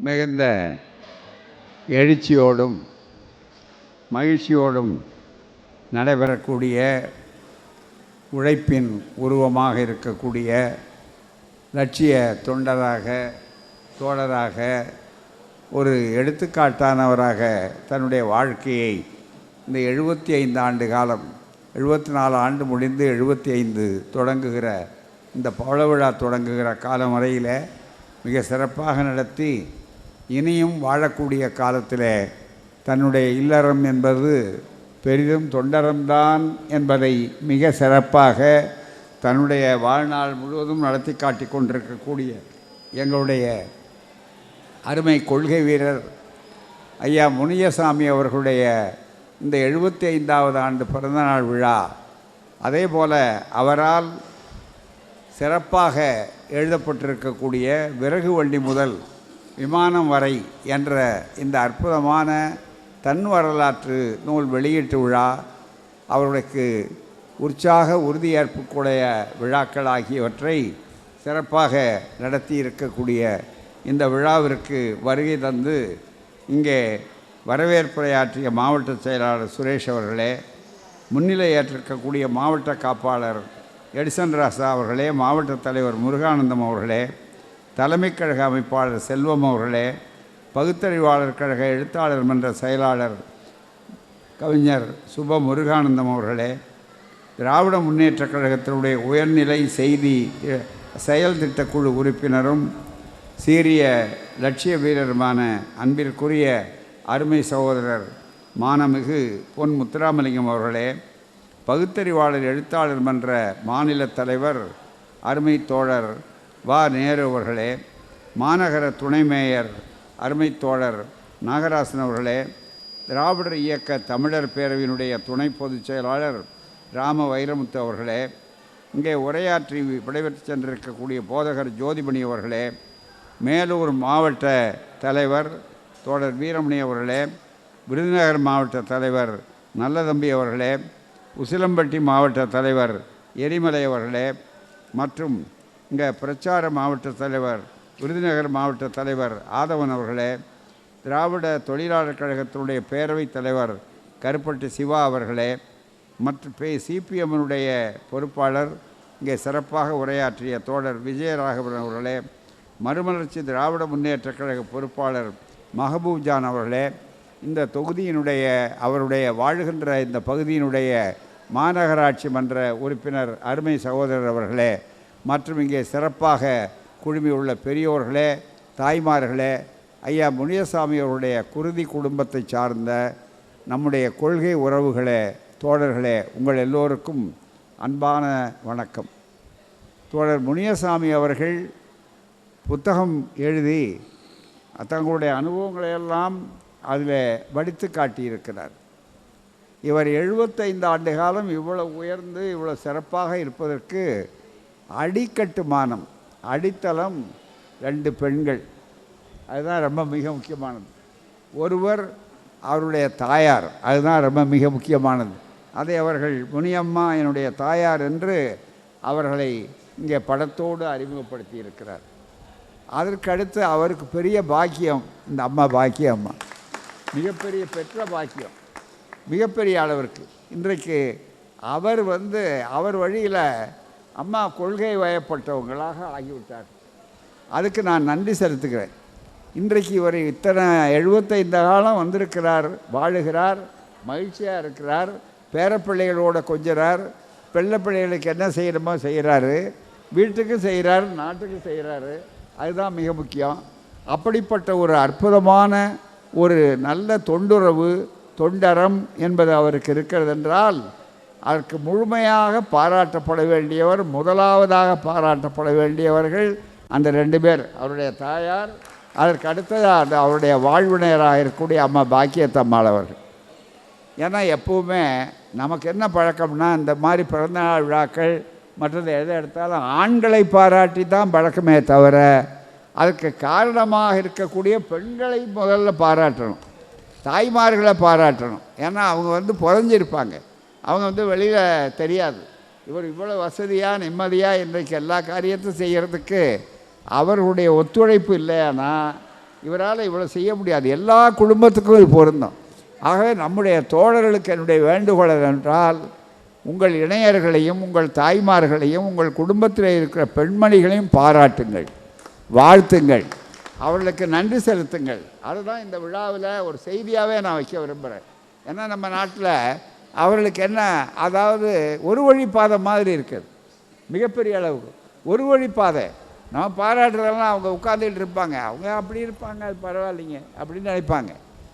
மிகுந்த எழுச்சியோடும் மகிழ்ச்சியோடும் நடைபெறக்கூடிய உழைப்பின் உருவமாக இருக்கக்கூடிய லட்சிய தொண்டராக தோழராக ஒரு எடுத்துக்காட்டானவராக தன்னுடைய வாழ்க்கையை இந்த எழுபத்தி ஐந்து ஆண்டு காலம் எழுபத்தி நாலு ஆண்டு முடிந்து எழுபத்தி ஐந்து தொடங்குகிற இந்த பவள விழா தொடங்குகிற காலம் வரையில் மிக சிறப்பாக நடத்தி இனியும் வாழக்கூடிய காலத்தில் தன்னுடைய இல்லறம் என்பது பெரிதும் தொண்டரம்தான் என்பதை மிக சிறப்பாக தன்னுடைய வாழ்நாள் முழுவதும் நடத்தி காட்டி கொண்டிருக்கக்கூடிய எங்களுடைய அருமை கொள்கை வீரர் ஐயா முனியசாமி அவர்களுடைய இந்த எழுபத்தி ஐந்தாவது ஆண்டு பிறந்தநாள் விழா. அதே போல் அவரால் சிறப்பாக எழுதப்பட்டிருக்கக்கூடிய விறகு வண்டி முதல் விமானம் வரை என்ற இந்த அற்புதமான தன் வரலாற்று நூல் வெளியீட்டு விழா அவர்களுக்கு உற்சாக உறுதியேற்புக்குடைய விழாக்கள் ஆகியவற்றை சிறப்பாக நடத்தி இருக்கக்கூடிய இந்த விழாவிற்கு வருகை தந்து இங்கே வரவேற்புரையாற்றிய மாவட்ட செயலாளர் சுரேஷ் அவர்களே முன்னிலை ஏற்றிருக்கக்கூடிய மாவட்ட காப்பாளர் எடிசன் ராசா அவர்களே மாவட்ட தலைவர் முருகானந்தம் அவர்களே தலைமை கழக அமைப்பாளர் செல்வம் அவர்களே பகுத்தறிவாளர் கழக எழுத்தாளர் மன்ற செயலாளர் கவிஞர் சுப முருகானந்தம் அவர்களே திராவிட முன்னேற்றக் கழகத்தினுடைய உயர்நிலை செய்தி செயல் திட்டக்குழு உறுப்பினரும் சீரிய லட்சிய வீரருமான அன்பிற்குரிய அருமை சகோதரர் மானமிகு பொன் முத்துராமலிங்கம் அவர்களே பகுத்தறிவாளர் எழுத்தாளர் மன்ற மாநில தலைவர் அருமை தோழர் வா நேரு அவர்களே மாநகர துணை மேயர் அருமை தோழர் நாகராசன் அவர்களே திராவிடர் இயக்க தமிழர் பேரவையினுடைய துணை பொதுச் செயலாளர் ராம வைரமுத்து அவர்களே இங்கே உரையாற்றி விடைபெற்று சென்றிருக்கக்கூடிய போதகர் ஜோதிமணி அவர்களே மேலூர் மாவட்ட தலைவர் தோழர் வீரமணி அவர்களே விருதுநகர் மாவட்ட தலைவர் நல்லதம்பி அவர்களே உசிலம்பட்டி மாவட்ட தலைவர் எரிமலை அவர்களே மற்றும் இங்கே பிரச்சார மாவட்ட தலைவர் விருதுநகர் மாவட்ட தலைவர் ஆதவன் அவர்களே திராவிட தொழிலாளர் கழகத்தினுடைய பேரவைத் தலைவர் கருப்பட்டி சிவா அவர்களே மற்ற பே சிபிஎம்னுடைய பொறுப்பாளர் இங்கே சிறப்பாக உரையாற்றிய தோழர் விஜயராகவன் அவர்களே மறுமலர்ச்சி திராவிட முன்னேற்றக் கழக பொறுப்பாளர் மஹபூப்ஜான் அவர்களே இந்த தொகுதியினுடைய அவருடைய வாழுகின்ற இந்த பகுதியினுடைய மாநகராட்சி மன்ற உறுப்பினர் அருமை சகோதரர் அவர்களே மற்றும் இங்கே சிறப்பாக குழுமியுள்ள பெரியோர்களே தாய்மார்களே ஐயா முனியசாமி அவருடைய குருதி குடும்பத்தை சார்ந்த நம்முடைய கொள்கை உறவுகளே தோழர்களே உங்கள் எல்லோருக்கும் அன்பான வணக்கம். தோழர் முனியசாமி அவர்கள் புத்தகம் எழுதி தங்களுடைய அனுபவங்களை எல்லாம் அதில் வடித்து காட்டியிருக்கிறார். இவர் எழுபத்தைந்து ஆண்டு காலம் இவ்வளோ உயர்ந்து இவ்வளோ சிறப்பாக இருப்பதற்கு அடிக்கட்டுமானம் அடித்தளம் ரெண்டு பெண்கள். அதுதான் ரொம்ப மிக முக்கியமானது. ஒருவர் அவருடைய தாயார். அதுதான் ரொம்ப மிக முக்கியமானது. அதை அவர்கள் முனியம்மா என்னுடைய தாயார் என்று அவர்களை இங்கே படத்தோடு அறிமுகப்படுத்தி இருக்கிறார் அதற்கடுத்து அவருக்கு பெரிய பாக்கியம் இந்த அம்மா பாக்கிய அம்மா. மிகப்பெரிய பெற்ற பாக்கியம். மிகப்பெரிய அளவிற்கு. இன்றைக்கு அவர் வந்து அவர் வழியில் அம்மா கொள்கை வயப்பட்டவங்களாக ஆகிவிட்டார் அதுக்கு நான் நன்றி செலுத்துகிறேன். இன்றைக்கு இவர் இத்தனை எழுபத்தைந்து காலம் வந்திருக்கிறார் வாழுகிறார் மகிழ்ச்சியாக இருக்கிறார் பேரப்பிள்ளைகளோட கொஞ்சறார் பிள்ளை பிள்ளைகளுக்கு என்ன செய்கிறமோ செய்கிறாரு வீட்டுக்கு செய்கிறார் நாட்டுக்கு செய்கிறாரு அதுதான் மிக முக்கியம். அப்படிப்பட்ட ஒரு அற்புதமான ஒரு நல்ல தொண்டுறவு தொண்டரம் என்பது அவருக்கு இருக்கிறது என்றால் அதற்கு முழுமையாக பாராட்டப்பட வேண்டியவர் முதலாவதாக பாராட்டப்பட வேண்டியவர்கள் அந்த ரெண்டு பேர். அவருடைய தாயார் அதற்கு அடுத்ததாக அந்த அவருடைய வாழ்வினராக இருக்கக்கூடிய அம்மா பாக்கியத்தம்மாள் அவர்கள். ஏன்னா எப்பவுமே நமக்கு என்ன பழக்கம்னா இந்த மாதிரி பிறந்தநாள் விழாக்கள் மற்றது எதை எடுத்தாலும் ஆண்களை பாராட்டி தான் பழக்கமே தவிர அதுக்கு காரணமாக இருக்கக்கூடிய பெண்களை முதல்ல பாராட்டணும். தாய்மார்களை பாராட்டணும். ஏன்னா அவங்க வந்து புதஞ்சிருப்பாங்க. அவங்க வந்து வெளியில் தெரியாது. இவர் இவ்வளோ வசதியாக நிம்மதியாக இன்றைக்கு எல்லா காரியத்தையும் செய்கிறதுக்கு அவர்களுடைய ஒத்துழைப்பு இல்லைன்னா இவரால் இவ்வளோ செய்ய முடியாது. எல்லா குடும்பத்துக்கும் இது பொருந்தும். ஆகவே நம்முடைய தோழர்களுக்கு என்னுடைய வேண்டுகோள் என்றால் உங்கள் இணையர்களையும் உங்கள் தாய்மார்களையும் உங்கள் குடும்பத்தில் இருக்கிற பெண்மணிகளையும் பாராட்டுங்கள் வாழ்த்துங்கள் அவர்களுக்கு நன்றி செலுத்துங்கள். அதுதான் இந்த விழாவில் ஒரு செய்தியாகவே நான் வைக்க விரும்புகிறேன் ஏன்னா நம்ம நாட்டில் அவர்களுக்கு என்ன? அதாவது ஒரு வழி பாதை மாதிரி இருக்குது. மிகப்பெரிய அளவுக்கு. ஒரு வழி பாதை. நம்ம பாராட்டுறதெல்லாம் அவங்க உட்காந்துக்கிட்டு இருப்பாங்க. அவங்க அப்படி இருப்பாங்க அது பரவாயில்லைங்க அப்படின்னு நினைப்பாங்க.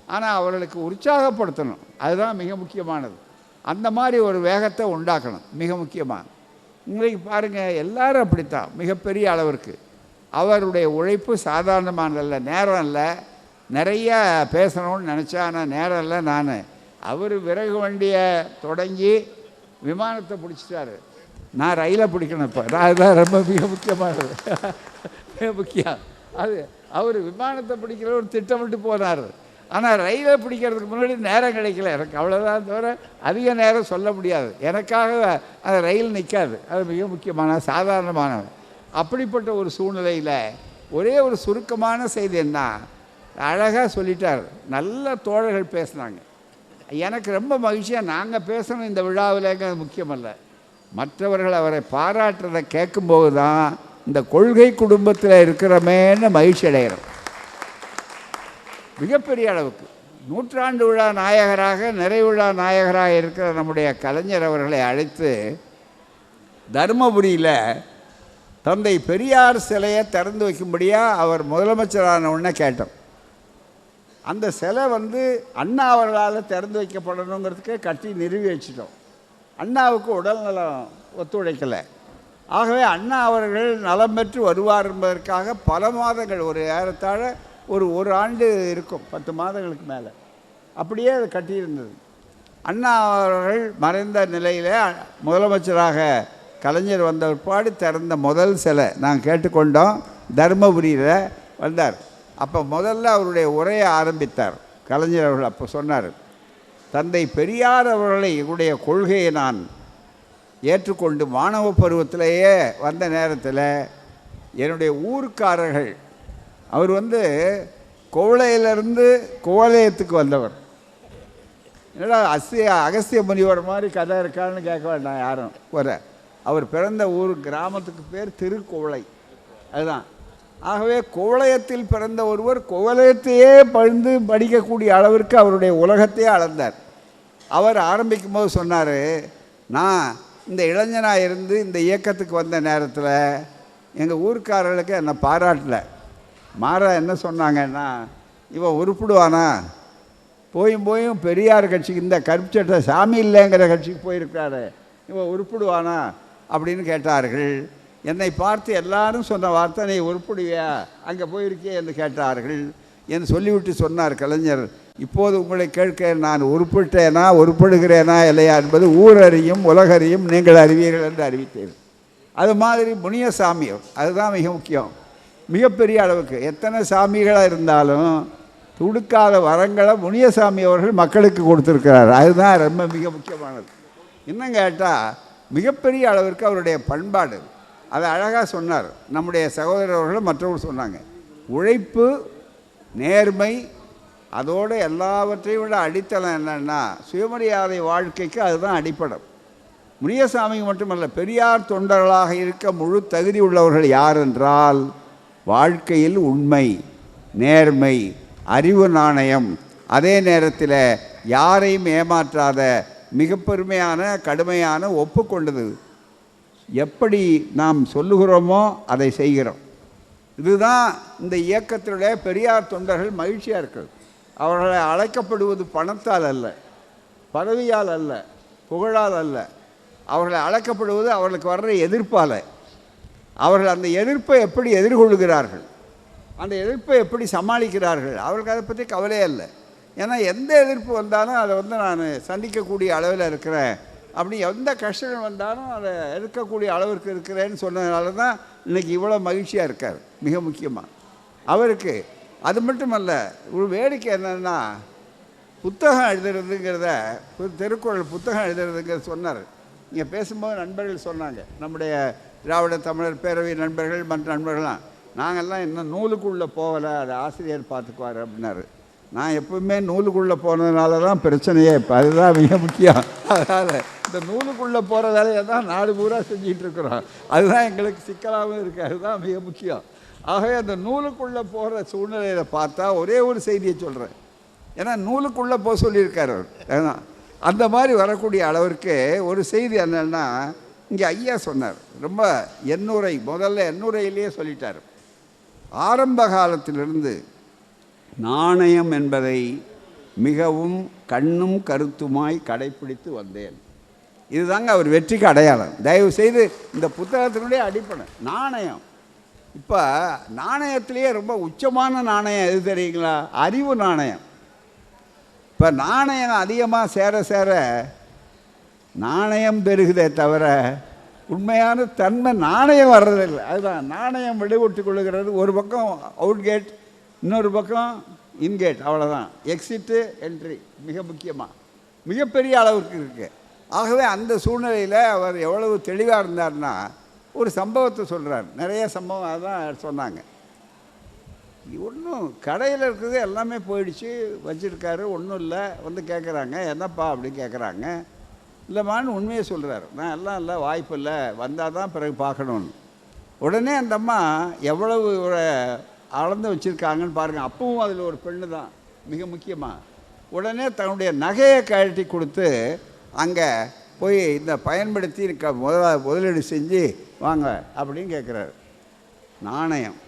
ஆனால் அவர்களுக்கு உற்சாகப்படுத்தணும். அதுதான் மிக முக்கியமானது. அந்த மாதிரி ஒரு வேகத்தை உண்டாக்கணும். மிக முக்கியமாக உங்களுக்கு பாருங்கள் எல்லாரும் அப்படித்தான். மிகப்பெரிய அளவிற்கு அவருடைய உழைப்பு சாதாரணமானதல்ல நேரம் இல்லை. நிறைய பேசணும்னு நினச்சா ஆனால் நேரம் இல்லை நான். அவர் விறகு வண்டியை தொடங்கி விமானத்தை பிடிச்சிட்டாரு. நான் ரயிலை பிடிக்கணும் இப்போ. நான் அதுதான் ரொம்ப மிக முக்கியமானது. மிக முக்கியம். அது அவர் விமானத்தை பிடிக்கிற ஒரு திட்டமிட்டு போனார். ஆனால் ரயிலை பிடிக்கிறதுக்கு முன்னாடி நேரம் கிடைக்கல. எனக்கு அவ்வளோதான் தவிர அதிக நேரம் சொல்ல முடியாது. எனக்காக அந்த ரயில் நிற்காது அது மிக முக்கியமான சாதாரணமானது. அப்படிப்பட்ட ஒரு சூழ்நிலையில் ஒரே ஒரு சுருக்கமான செய்தி என்ன? அழகாக சொல்லிட்டார். நல்ல தோழர்கள் பேசுனாங்க. எனக்கு ரொம்ப மகிழ்ச்சியாக நாங்கள் பேசணும் இந்த விழாவில்ங்கிறது முக்கியமல்ல. மற்றவர்கள் அவரை பாராட்டுறதை கேட்கும்போது தான் இந்த கொள்கை குடும்பத்தில் இருக்கிறமேன்னு மகிழ்ச்சி அடைகிறோம். மிகப்பெரிய அளவுக்கு. நூற்றாண்டு விழா நாயகராக நிறைவிழா நாயகராக இருக்கிற நம்முடைய கலைஞர் அவர்களை அழைத்து தருமபுரியில் தந்தை பெரியார் சிலையை திறந்து வைக்கும்படியாக அவர் முதலமைச்சரான உடனே கேட்டோம். அந்த சிலை வந்து அண்ணா அவர்களால் திறந்து வைக்கப்படணுங்கிறதுக்கு கட்டி நிறுவி வச்சிட்டோம். அண்ணாவுக்கு உடல்நலம் ஒத்துழைக்கலை. ஆகவே அண்ணா அவர்கள் நலம் பெற்று வருவார் என்பதற்காக பல மாதங்கள் ஒரு ஏறத்தாழ ஒரு ஒரு ஆண்டு இருக்கும் பத்து மாதங்களுக்கு மேலே. அப்படியே அது கட்டியிருந்தது. அண்ணா அவர்கள் மறைந்த நிலையில் முதலமைச்சராக கலைஞர் வந்த பிற்பாடு திறந்த முதல் சிலை. நாங்கள் கேட்டுக்கொண்டோம். தருமபுரியில் வந்தார். அப்போ முதல்ல அவருடைய உரையை ஆரம்பித்தார். கலைஞர் அவர்கள் அப்போ சொன்னார் தந்தை பெரியார் அவர்களை என்னுடைய கொள்கையை நான் ஏற்றுக்கொண்டு மாணவ பருவத்திலேயே வந்த நேரத்தில் என்னுடைய ஊர்க்காரர்கள் அவர் வந்து கோவளையிலிருந்து கோவலயத்துக்கு வந்தவர். என்னடா அசிய அகஸ்திய முனிவர் மாதிரி கதை இருக்கான்னு கேட்க வேண்டாம் யாரும். வர அவர் பிறந்த ஊர் கிராமத்துக்கு பேர் திருக்கோவளை. அதுதான். ஆகவே குவளையத்தில் பிறந்த ஒருவர் குவளையத்தையே பழுந்து படிக்கக்கூடிய அளவிற்கு அவருடைய உலகத்தையே அளந்தார். அவர் ஆரம்பிக்கும் போது சொன்னார் நான் இந்த இளைஞனாக இருந்து இந்த இயக்கத்துக்கு வந்த நேரத்தில் எங்கள் ஊர்க்காரர்களுக்கு என்னை பாராட்டல. மாறா என்ன சொன்னாங்கன்னா இவன் உருப்பிடுவானா? போயும் போயும் பெரியார் கட்சிக்கு இந்த கருப்பு சட்டை சாமி இல்லைங்கிற கட்சிக்கு போயிருக்காரு இவன் உருப்பிடுவானா? அப்படின்னு கேட்டார்கள். என்னை பார்த்து எல்லாரும் சொன்ன வார்த்தை நீ உருப்பிடுவியா? அங்கே போயிருக்கியே? என்று கேட்டார்கள். என்று சொல்லிவிட்டு சொன்னார் கலைஞர் இப்போது உங்களை கேட்க நான் உருப்பிட்டேனா உருப்படுகிறேனா இல்லையா என்பது ஊரறியும் உலகறியும் நீங்கள் அறிவீர்கள் என்று அறிவித்தேன். அது மாதிரி முனியசாமி அதுதான் மிக முக்கியம். மிகப்பெரிய அளவுக்கு எத்தனை சாமிகளாக இருந்தாலும் துடுக்காத வரங்களை முனியசாமி அவர்கள் மக்களுக்கு கொடுத்துருக்கிறார். அதுதான் ரொம்ப மிக முக்கியமானது. இன்னும் கேட்டால் மிகப்பெரிய அளவிற்கு அவருடைய பண்பாடு. அதை அழகாக சொன்னார். நம்முடைய சகோதரர்களும் மற்றவர்கள் சொன்னாங்க. உழைப்பு நேர்மை அதோடு எல்லாவற்றையும் விட அடித்தளம் என்னென்னா சுயமரியாதை வாழ்க்கைக்கு அதுதான் அடிப்படம். முனியசாமிக்கு மட்டுமல்ல பெரியார் தொண்டர்களாக இருக்க முழு தகுதி உள்ளவர்கள் யார் என்றால் வாழ்க்கையில் உண்மை நேர்மை அறிவு நாணயம் அதே நேரத்தில் யாரையும் ஏமாற்றாத மிக பெருமையான கடுமையான ஒப்புக்கொண்டது. எப்படி நாம் சொல்லுகிறோமோ அதை செய்கிறோம். இதுதான் இந்த இயக்கத்தினுடைய பெரியார் தொண்டர்கள் மகிழ்ச்சியாக இருக்கிறது. அவர்களை அழைக்கப்படுவது பணத்தால் அல்ல பதவியால் அல்ல புகழால் அல்ல. அவர்களை அழைக்கப்படுவது அவர்களுக்கு வர்ற எதிர்ப்பால். அவர்கள் அந்த எதிர்ப்பை எப்படி எதிர்கொள்கிறார்கள் அந்த எதிர்ப்பை எப்படி சமாளிக்கிறார்கள் அவர்களுக்கு அதை பற்றி கவலையே இல்லை. ஏன்னா எந்த எதிர்ப்பு வந்தாலும் அதை வந்து நான் சந்திக்கக்கூடிய அளவில் இருக்கிறேன். அப்படி எந்த கஷ்டம் வந்தாலும் அதை இருக்கக்கூடிய அளவிற்கு இருக்கிறேன்னு சொன்னதுனால தான் இன்றைக்கி இவ்வளோ மகிழ்ச்சியாக இருக்கார். மிக முக்கியமாக அவருக்கு அது மட்டுமல்ல ஒரு வேடிக்கை என்னென்னா புத்தகம் எழுதுறதுங்கிறத ஒரு திருக்குறள் புத்தகம் எழுதுறதுங்கிறத சொன்னார். இங்கே பேசும்போது நண்பர்கள் சொன்னாங்க. நம்முடைய திராவிட தமிழர் பேரவை நண்பர்கள் மற்ற நண்பர்கள்லாம் நாங்கள்லாம் இன்னும் நூலுக்குள்ளே போகலை அது ஆசிரியர் பார்த்துக்குவார் அப்படின்னாரு. நான் எப்பவுமே நூலுக்குள்ளே போனதுனால தான் பிரச்சனையே இப்போ. அதுதான் மிக முக்கியம். அதனால் இந்த நூலுக்குள்ளே போகிற வேலையை தான் நாடு பூரா செஞ்சிட்டு இருக்கிறோம். அதுதான் எங்களுக்கு சிக்கலாகவும் இருக்குது அதுதான் மிக முக்கியம். ஆகவே அந்த நூலுக்குள்ளே போகிற சூழ்நிலையில் பார்த்தா ஒரே ஒரு செய்தியை சொல்கிறேன் ஏன்னா நூலுக்குள்ளே போக சொல்லியிருக்காரு அவர். ஏன்னா அந்த மாதிரி வரக்கூடிய அளவிற்கு ஒரு செய்தி என்னன்னா இங்கே ஐயா சொன்னார். ரொம்ப எண்ணுரை முதல்ல எண்ணுரையிலேயே சொல்லிட்டார். ஆரம்ப காலத்திலிருந்து நாணயம் என்பதை மிகவும் கண்ணும் கருத்துமாய் கடைப்பிடித்து வந்தேன். இதுதாங்க அவர் வெற்றிக்கு அடையாளம். தயவு செய்து இந்த புத்தகத்தினுடைய அடிப்படை நாணயம். இப்போ நாணயத்திலேயே ரொம்ப உச்சமான நாணயம் எது தெரியுங்களா? அறிவு நாணயம். இப்போ நாணயம் அதிகமாக சேர சேர நாணயம் பெருகுதே தவிர உண்மையான தன்மை நாணயம் வர்றதில்லை. அதுதான் நாணயம் வெளிவிட்டு கொள்ளுகிறது. ஒரு பக்கம் அவுட் கேட் இன்னொரு பக்கம் இன்கேட் அவ்வளோதான் எக்ஸிட்டு என்ட்ரி மிக முக்கியமாக மிகப்பெரிய அளவுக்கு இருக்குது ஆகவே அந்த சூழ்நிலையில் அவர் எவ்வளவு தெளிவாக இருந்தார்னா ஒரு சம்பவத்தை சொல்கிறார் நிறைய சம்பவம் அதான் சொன்னாங்க. ஒன்றும் கடையில் இருக்கிறது எல்லாமே போயிடுச்சு. வச்சுருக்காரு ஒன்றும் இல்லை. வந்து கேட்குறாங்க என்னப்பா அப்படின்னு கேட்குறாங்க இல்லைம்மான்னு உண்மையை சொல்கிறாரு நான் எல்லாம் இல்லை வாய்ப்பு இல்லை. வந்தால் தான் பிறகு பார்க்கணுன்னு உடனே அந்த அம்மா எவ்வளவு அளந்து வச்சுருக்காங்கன்னு பாருங்கள் அப்பவும் அதில் ஒரு பெண்ணு தான். மிக முக்கியமாக உடனே தன்னுடைய நகையை கழட்டி கொடுத்து அங்கே போய் இந்த பயன்படுத்தி க முதலா முதலீடு செஞ்சு வாங்க அப்படின்னு கேட்குறாரு நாணயம்.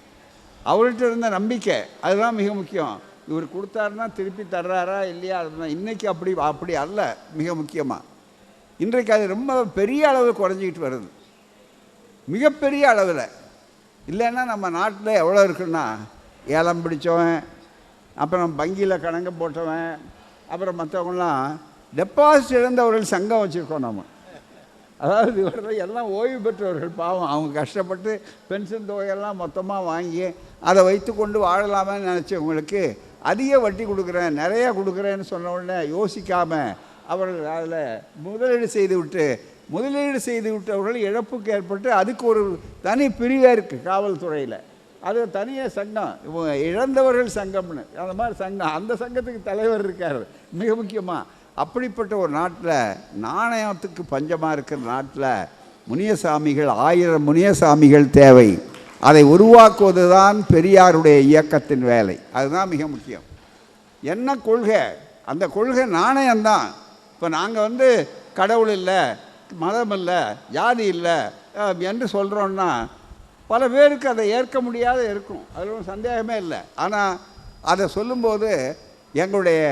அவர்கிட்ட இருந்த நம்பிக்கை அதுதான் மிக முக்கியம். இவர் கொடுத்தாருன்னா திருப்பி தர்றாரா இல்லையா? அதுதான் இன்றைக்கி அப்படி அப்படி அல்ல மிக முக்கியமாக இன்றைக்கு அது ரொம்ப பெரிய அளவு குறைஞ்சிக்கிட்டு வருது. மிகப்பெரிய அளவில். இல்லைன்னா நம்ம நாட்டில் எவ்வளோ இருக்குன்னா ஏலம் பிடிச்சவன் அப்புறம் வங்கியில் கணக்கு போட்டவன் அப்புறம் மற்றவங்களாம் டெபாசிட் இழந்தவர்கள் சங்கம் வச்சுருக்கோம் நம்ம அதாவது இவர்கள் எல்லாம் ஓய்வு பெற்றவர்கள் பாவம். அவங்க கஷ்டப்பட்டு பென்ஷன் தொகையெல்லாம் மொத்தமாக வாங்கி அதை வைத்து கொண்டு வாழலாமேன்னு நினச்சவங்களுக்கு அதிக வட்டி கொடுக்குறேன் நிறையா கொடுக்குறேன்னு சொன்ன உடனே யோசிக்காமல் அவர்கள் அதில் முதலீடு செய்து விட்டு முதலீடு செய்து விட்டவர்கள் இழப்புக்கு ஏற்பட்டு அதுக்கு ஒரு தனி பிரிவாக இருக்குது காவல்துறையில். அது தனியாக சங்கம். இவங்க இழந்தவர்கள் சங்கம்னு. அந்த மாதிரி சங்கம். அந்த சங்கத்துக்கு தலைவர் இருக்கார். மிக முக்கியமாக அப்படிப்பட்ட ஒரு நாட்டில் நாணயத்துக்கு பஞ்சமாக இருக்கிற நாட்டில் முனியசாமிகள் ஆயிரம் முனியசாமிகள் தேவை. அதை உருவாக்குவது தான் பெரியாருடைய இயக்கத்தின் வேலை. அதுதான் மிக முக்கியம். என்ன கொள்கை? அந்த கொள்கை நாணயம்தான். இப்போ நாங்கள் வந்து கடவுள் இல்லை மதம் இல்லை ஜாதி இல்லை என்று சொல்கிறோன்னா பல பேருக்கு அதை ஏற்க முடியாத இருக்கும். அதில் சந்தேகமே இல்லை. ஆனால் அதை சொல்லும்போது எங்களுடைய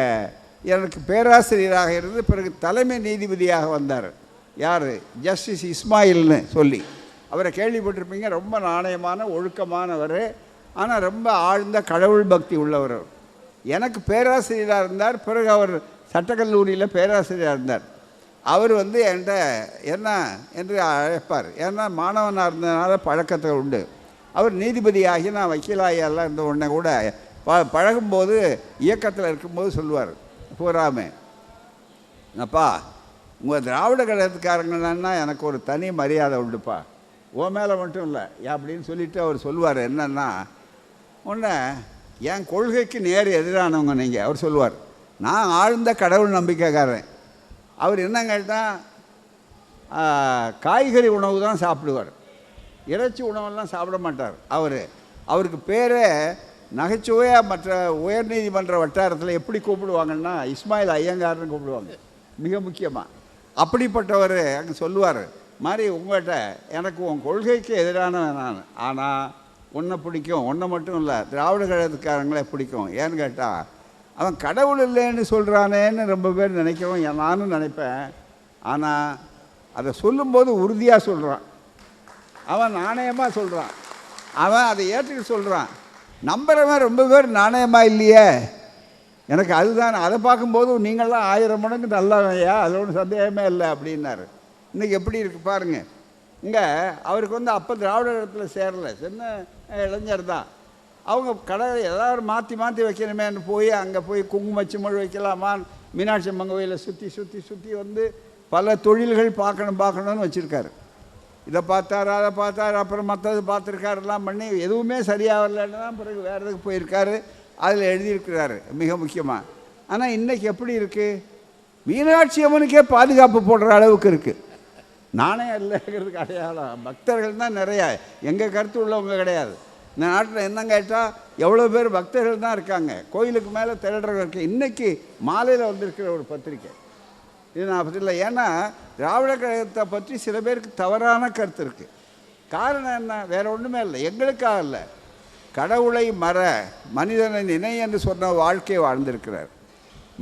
எனக்கு பேராசிரியராக இருந்து பிறகு தலைமை நீதிபதியாக வந்தார். யார்? ஜஸ்டிஸ் இஸ்மாயில்னு சொல்லி. அவரை கேள்விப்பட்டிருப்பீங்க ரொம்ப நாணயமான ஒழுக்கமானவர் ஆனால் ரொம்ப ஆழ்ந்த கடவுள் பக்தி உள்ளவர் எனக்கு பேராசிரியராக இருந்தார் பிறகு அவர் சட்டக்கல்லூரியில் பேராசிரியராக இருந்தார். அவர் வந்து என்கிட்ட என்ன என்று அழைப்பார். ஏன்னா மாணவனாக இருந்ததுனால பழக்கத்தை உண்டு. அவர் நீதிபதியாகி நான் வக்கீலாயெல்லாம் இருந்த உடனே கூட ப பழகும்போது இயக்கத்தில் இருக்கும்போது சொல்லுவார். பூராமே அப்பா உங்கள் திராவிட கழகத்துக்காரங்கன்னா எனக்கு ஒரு தனி மரியாதை உண்டுப்பா. உன் மேலே மட்டும் இல்லை அப்படின்னு சொல்லிட்டு அவர் சொல்லுவார் என்னன்னா ஒன்று என் கொள்கைக்கு நேர் எதிரானவங்க நீங்கள் அவர் சொல்லுவார். நான் ஆழ்ந்த கடவுள் நம்பிக்கைக்காரன். அவர் என்ன கேட்டால் காய்கறி உணவு தான் சாப்பிடுவார். இறைச்சி உணவெல்லாம் சாப்பிட மாட்டார். அவர் அவருக்கு பேரே நகைச்சுவையாக மற்ற உயர்நீதிமன்ற வட்டாரத்தில் எப்படி கூப்பிடுவாங்கன்னா இஸ்மாயில் ஐயங்கார்னு கூப்பிடுவாங்க. மிக முக்கியமாக அப்படிப்பட்டவர் அங்கே சொல்லுவார் மாதிரி உங்கள்கிட்ட எனக்கு உன் கொள்கைக்கு எதிரான நான். ஆனால் உன்னை பிடிக்கும். உன்னை மட்டும் இல்லை திராவிட கழகத்துக்காரங்களே பிடிக்கும். ஏன்னு கேட்டால் அவன் கடவுள் இல்லைன்னு சொல்கிறானேன்னு ரொம்ப பேர் நினைக்கிறோம் நானும் நினைப்பேன். ஆனால் அதை சொல்லும்போது உறுதியாக சொல்கிறான் அவன் நாணயமாக சொல்கிறான் அவன் அதை ஏற்றுக்க சொல்கிறான் நம்புகிறவன் ரொம்ப பேர் நாணயமாக இல்லையே? எனக்கு அதுதான் அதை பார்க்கும்போது நீங்கள்லாம் ஆயிரம் மடங்கு நல்லவையா அது ஒன்றும் சந்தேகமே இல்லை அப்படின்னாரு. இன்றைக்கி எப்படி இருக்குது பாருங்கள் இங்கே அவருக்கு வந்து அப்போ திராவிட இடத்துல சேரலை. சின்ன இளைஞர் தான். அவங்க கடை ஏதாவது மாற்றி மாற்றி வைக்கணுமேன்னு போய் அங்கே போய் குங்குமச்சிமிழ் வைக்கலாமா மீனாட்சி அம்மன் கோயிலை சுற்றி சுற்றி சுற்றி வந்து பல தொழில்கள் பார்க்கணும் பார்க்கணும்னு வச்சுருக்காரு. இதை பார்த்தார் அதை பார்த்தார் அப்புறம் மற்றது பார்த்துருக்காருலாம் பண்ணி எதுவுமே சரியாக வரலன்னு தான் பிறகு வேறு எதுக்கு போயிருக்காரு. அதில் எழுதியிருக்கிறாரு மிக முக்கியமாக ஆனால் இன்றைக்கி எப்படி இருக்குது மீனாட்சி அம்மனுக்கே பாதுகாப்பு போடுற அளவுக்கு இருக்குது நானே இல்லைங்கிறதுக்கு அடையாளம். பக்தர்கள் தான் நிறையா. எங்கள் கருத்து உள்ளவங்க கிடையாது. இந்த நாட்டில் என்ன கேட்டால் எவ்வளோ பேர் பக்தர்கள் தான் இருக்காங்க. கோயிலுக்கு மேலே திரடுறவங்க இருக்குது இன்றைக்கி மாலையில் வந்திருக்கிற ஒரு பத்திரிக்கை. இது நான் பற்றி இல்லை. ஏன்னா திராவிட கழகத்தை பற்றி சில பேருக்கு தவறான கருத்து இருக்குது காரணம் என்ன? வேறு ஒன்றுமே இல்லை. எங்களுக்காக இல்லை. கடவுளை மற மனிதனை நினை என்று சொன்ன வாழ்க்கையை வாழ்ந்திருக்கிறார்.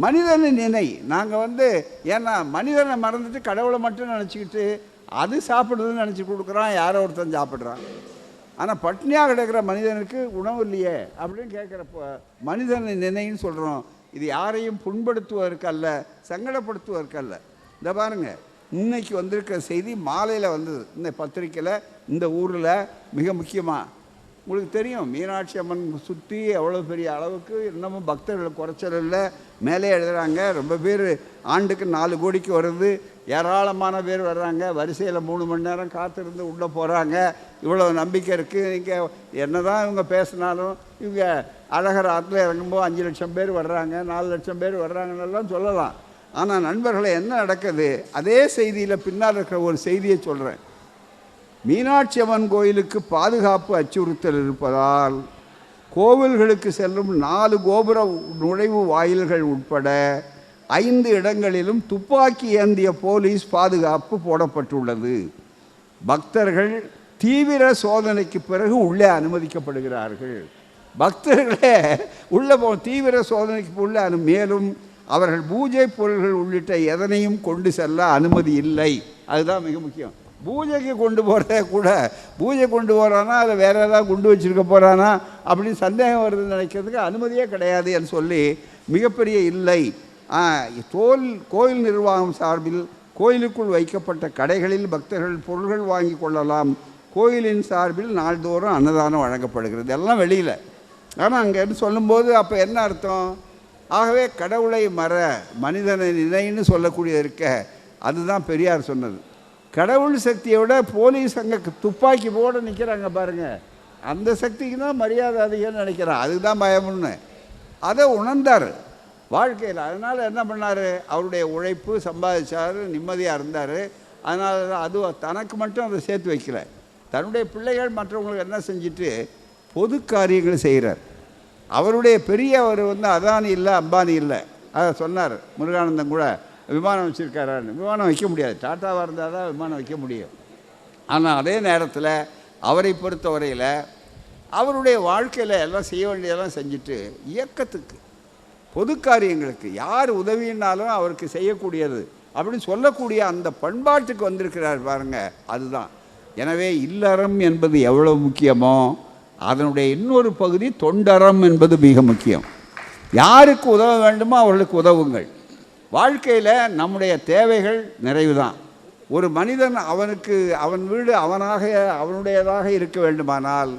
மனிதனை நினை. நாங்கள் வந்து ஏன்னா மனிதனை மறந்துட்டு கடவுளை மட்டும் நினச்சிக்கிட்டு அது சாப்பிடுதுன்னு நினச்சி கொடுக்குறான் யாரோ ஒருத்தன் சாப்பிட்றான். ஆனால் பட்னியாக கிடக்கிற மனிதனுக்கு உணவு இல்லையே அப்படின்னு கேட்குறப்போ மனிதனை நினைன்னு சொல்கிறோம் இது யாரையும் புண்படுத்துவதற்கு அல்ல சங்கடப்படுத்துவதற்கு அல்ல இந்த பாருங்க இன்னைக்கு வந்திருக்கிற செய்தி மாலையில் வந்தது. இந்த பத்திரிக்கையில் இந்த ஊரில் மிக முக்கியமாக உங்களுக்கு தெரியும் மீனாட்சி அம்மன் சுற்றி எவ்வளோ பெரிய அளவுக்கு இன்னமும் பக்தர்கள் குறைச்சல் இல்லை. மேலே எழுதுகிறாங்க ரொம்ப பேர் ஆண்டுக்கு நாலு கோடிக்கு வருது. ஏராளமான பேர் வர்றாங்க. வரிசையில் மூணு மணி நேரம் காத்திருந்து உள்ளே போகிறாங்க இவ்வளோ நம்பிக்கை இருக்குது இங்கே என்ன தான் இவங்க பேசினாலும் இவங்க அழகர் ஆற்றுல இறங்கும்போது அஞ்சு லட்சம் பேர் வர்றாங்க நாலு லட்சம் பேர் வர்றாங்கன்னெல்லாம் சொல்லலாம். ஆனால் நண்பர்களை என்ன நடக்குது? அதே செய்தியில் பின்னால் இருக்கிற ஒரு செய்தியை சொல்கிறேன் மீனாட்சி அம்மன் கோயிலுக்கு பாதுகாப்பு அச்சுறுத்தல் இருப்பதால் கோவில்களுக்கு செல்லும் நாலு கோபுர நுழைவு வாயில்கள் உட்பட ஐந்து இடங்களிலும் துப்பாக்கி ஏந்திய போலீஸ் பாதுகாப்பு போடப்பட்டுள்ளது. பக்தர்கள் தீவிர சோதனைக்கு பிறகு உள்ளே அனுமதிக்கப்படுகிறார்கள். பக்தர்களே உள்ளே போ தீவிர சோதனைக்கு உள்ளே அனு மேலும் அவர்கள் பூஜை பொருள்கள் உள்ளிட்ட எதனையும் கொண்டு செல்ல அனுமதி இல்லை. அதுதான் மிக முக்கியம். பூஜைக்கு கொண்டு போகிறத கூட பூஜை கொண்டு போகிறானா அதை வேறு ஏதாவது குண்டு வச்சுருக்க போகிறானா அப்படின்னு சந்தேகம் வருதுன்னு நினைக்கிறதுக்கு அனுமதியே கிடையாது என்று சொல்லி மிகப்பெரிய இல்லை. தோல் கோயில் நிர்வாகம் சார்பில் கோயிலுக்குள் வைக்கப்பட்ட கடைகளில் பக்தர்கள் பொருள்கள் வாங்கி கொள்ளலாம். கோயிலின் சார்பில் நாள்தோறும் அன்னதானம் வழங்கப்படுகிறது. எல்லாம் வெளியில். ஆனால் அங்கேருந்து சொல்லும்போது அப்போ என்ன அர்த்தம்? ஆகவே கடவுளை மற மனிதனை நினைன்னு சொல்லக்கூடிய இருக்க அதுதான் பெரியார் சொன்னது. கடவுள் சக்தியை விட போலீஸ் அங்கே துப்பாக்கி போட நிற்கிறாங்க பாருங்க. அந்த சக்திக்கு தான் மரியாதை அதிகம்னு நினைக்கிறேன். அதுதான் பயம்னு அதை உணர்ந்தார். வாழ்க்கையில். அதனால் என்ன பண்ணார்? அவருடைய உழைப்பு சம்பாதிச்சார் நிம்மதியாக இருந்தார். அதனால் அது தனக்கு மட்டும் அதை சேர்த்து வைக்கல. தன்னுடைய பிள்ளைகள் மற்றவங்களுக்கு என்ன செஞ்சுட்டு பொது காரியங்களை செய்கிறார் அவருடைய பெரியவர் வந்து அதானி இல்லை அம்பானி இல்லை. அதை சொன்னார். முருகானந்தம் கூட விமானம் வச்சுருக்காரான்னு. விமானம் வைக்க முடியாது. டாட்டாவாக இருந்தால் தான் விமானம் வைக்க முடியும். ஆனால் அதே நேரத்தில் அவரை பொறுத்தவரையில் அவருடைய வாழ்க்கையில் எல்லாம் செய்ய வேண்டியதெல்லாம் செஞ்சுட்டு இயக்கத்துக்கு பொது காரியங்களுக்கு யார் உதவினாலும் அவருக்கு செய்யக்கூடியது அப்படின்னு சொல்லக்கூடிய அந்த பண்பாட்டுக்கு வந்திருக்கிறார் பாருங்க அதுதான். எனவே இல்லறம் என்பது எவ்வளோ முக்கியமோ அதனுடைய இன்னொரு பகுதி தொண்டறம் என்பது மிக முக்கியம். யாருக்கு உதவ வேண்டுமோ அவர்களுக்கு உதவுங்கள். வாழ்க்கையில் நம்முடைய தேவைகள் நிறைவு தான் ஒரு மனிதன் அவனுக்கு அவன் வீடு அவனாக அவனுடையதாக இருக்க வேண்டுமானால்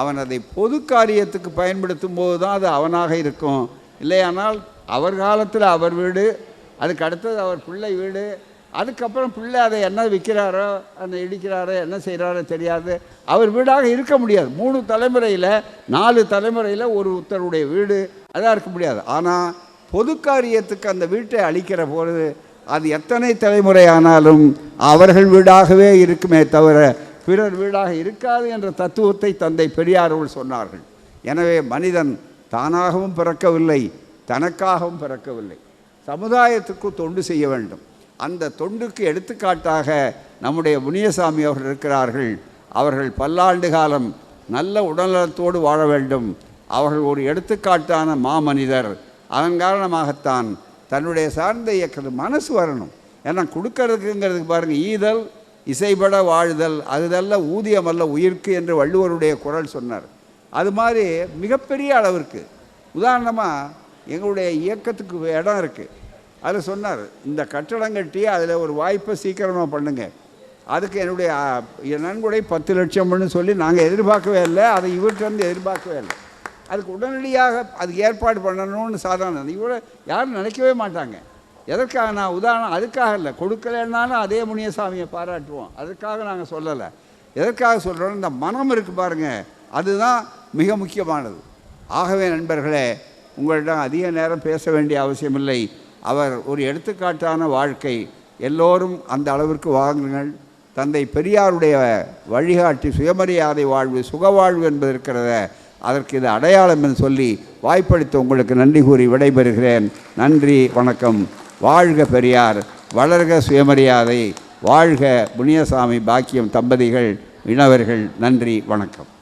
அவன் அதை பொது காரியத்துக்கு பயன்படுத்தும் போது தான் அது அவனாக இருக்கும். இல்லையானால் அவர் காலத்தில் அவர் வீடு அதுக்கு அடுத்தது அவர் பிள்ளை வீடு அதுக்கப்புறம் பிள்ளை அதை என்ன விற்கிறாரோ அதை இடிக்கிறாரோ என்ன செய்கிறாரோ தெரியாது. அவர் வீடாக இருக்க முடியாது. மூணு தலைமுறையில் நாலு தலைமுறையில் ஒரு ஒருத்தருடைய வீடு அதாக இருக்க முடியாது. ஆனால் பொது காரியத்துக்கு அந்த வீட்டை அளிக்கிற பொழுது அது எத்தனை தலைமுறையானாலும் அவர்கள் வீடாகவே இருக்குமே தவிர பிறர் வீடாக இருக்காது என்ற தத்துவத்தை தந்தை பெரியாரோடு சொன்னார்கள். எனவே மனிதன் தானாகவும் பிறக்கவில்லை தனக்காகவும் பிறக்கவில்லை. சமுதாயத்துக்கு தொண்டு செய்ய வேண்டும். அந்த தொண்டுக்கு எடுத்துக்காட்டாக நம்முடைய முனியசாமி அவர்கள் இருக்கிறார்கள். அவர்கள் பல்லாண்டு காலம் நல்ல உடல்நலத்தோடு வாழ வேண்டும். அவர்கள் ஒரு எடுத்துக்காட்டான மாமனிதர். அதன் காரணமாகத்தான் தன்னுடைய சார்ந்த இயக்கிறது மனசு வரணும். ஏன்னா கொடுக்கறதுக்குங்கிறதுக்கு பாருங்கள் ஈதல் இசைபட வாழுதல் அதுதல்ல ஊதியம் அல்ல உயிர்க்கு என்று வள்ளுவருடைய குரல் சொன்னார். அது மாதிரி மிகப்பெரிய அளவிற்கு உதாரணமாக எங்களுடைய இயக்கத்துக்கு இடம் இருக்குது அதில் சொன்னார் இந்த கட்டடம் கட்டி அதில் ஒரு வாய்ப்பை சீக்கிரமாக பண்ணுங்கள் அதுக்கு என்னுடைய என் நன்கொடை பத்து லட்சம்னு சொல்லி நாங்கள் எதிர்பார்க்கவே இல்லை. அதை இவர்கிட்ட எதிர்பார்க்கவே இல்லை. அதுக்கு உடனடியாக அது ஏற்பாடு பண்ணணும்னு சாதாரண இவ்வளோ யாரும் நினைக்கவே மாட்டாங்க. எதற்காக நான் உதாரணம் அதுக்காக இல்லை. கொடுக்கலைன்னாலும் அதே முனியசாமியை பாராட்டுவோம். அதுக்காக நாங்கள் சொல்லலை. எதற்காக சொல்கிறோம் இந்த மனம் இருக்குது பாருங்கள் அதுதான் மிக முக்கியமானது. ஆகவே நண்பர்களே உங்களிடம் அதிக நேரம் பேச வேண்டிய அவசியமில்லை. அவர் ஒரு எடுத்துக்காட்டான வாழ்க்கை. எல்லோரும் அந்த அளவிற்கு வாங்குங்கள் தந்தை பெரியாருடைய வழிகாட்டி சுயமரியாதை வாழ்வு சுகவாழ்வு என்பது இருக்கிறத அதற்கு இது அடையாளம் என்று சொல்லி வாய்ப்பளித்த உங்களுக்கு நன்றி கூறி விடைபெறுகிறேன். நன்றி வணக்கம். வாழ்க பெரியார் வளர்க சுயமரியாதை வாழ்க புனியசாமி பாக்கியம் தம்பதிகள் இனவர்கள் நன்றி வணக்கம்.